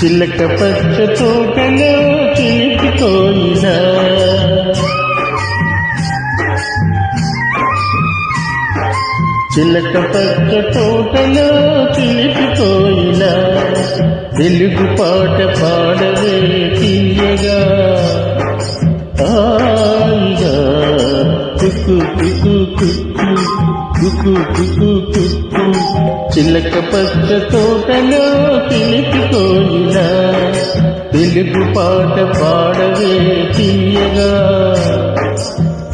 చిలక పచ్చ తోటలో చిలిపి కోయిలా చిలక పచ్చ తోటలో చిలిపి కోయిలా వెలుగు పాట పాడవే తీయగా. హాయిగా కుక్కు కుక్కు కుక్కు కుక్కు కుక్కు కుక్కు చిలక పచ్చ తోటలో చిలిపి పాట పాడవే తీయగా.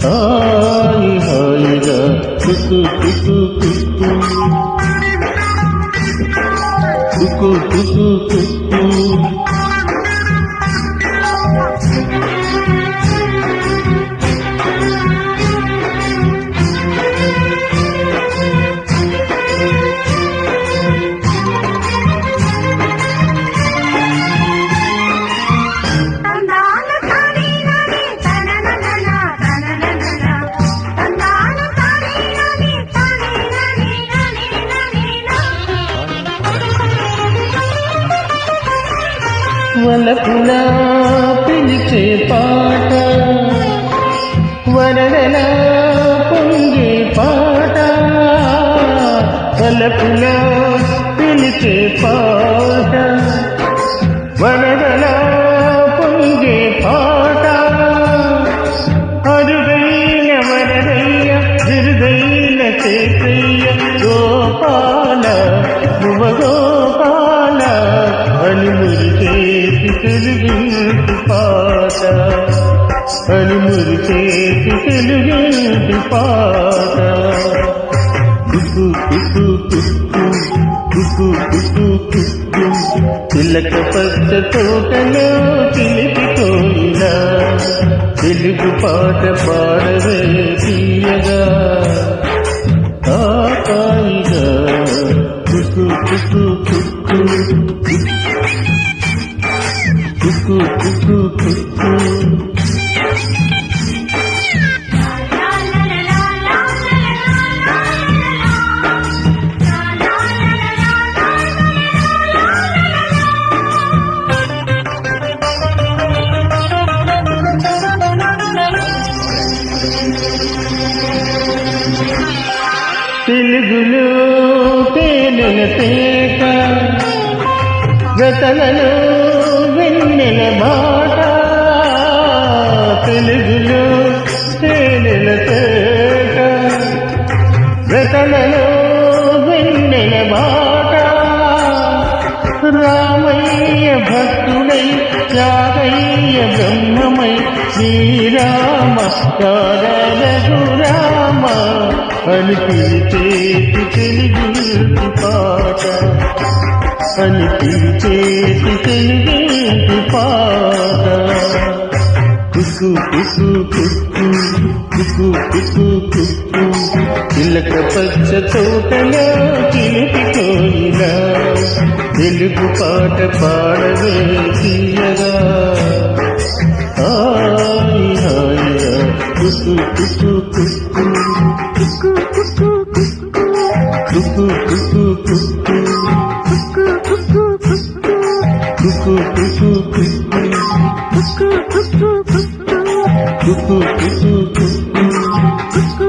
హాయి హాయిగా తుకు తుకు తుక్కు తుకు తుకు తుక్కు వలపులా పిలిచే పాట. వరదలా పొంగే పాట. వలపులా పిలిచే పాట. వరదలా పొంగే పాట. అరుదైన వరదయ్య గిరుదైన చేతయ్య గోపాల భువ చేతి తెలుగు పాట కనుమరు చేతి తెలుగు పాట. కుకు కుకు కుక్కు కుకు కుకు కుక్కు తిలక పచ్చ తోటలో తిలిపి కోయిలా తెలుగు పాట పాడవే తీయగా. కాకాయిగా కుకు కుకు కుక్కు తెలుగులో పేలు పేక వెతనలో రామయ్య భక్తుడై త్యాగయ్య బ్రహ్మమై శ్రీరామ రఘురామ అనిపించేటి తెలుగు పాట. అనిపించేటి తెలుగు పాట. కుసు కుసు కుసు కుసు కుసు కుసు చిలక పచ్చ తోటలో చిలిపి కోయిలా తెలుగు పాట పాడవే తీయగా హాయి హాయిగా కుక్కు కుక్కు కుక్కు కుక్కు కుక్కు కుక్కు కుక్కు కుక్కు కుక్కు కుక్కు కుక్కు కుక్కు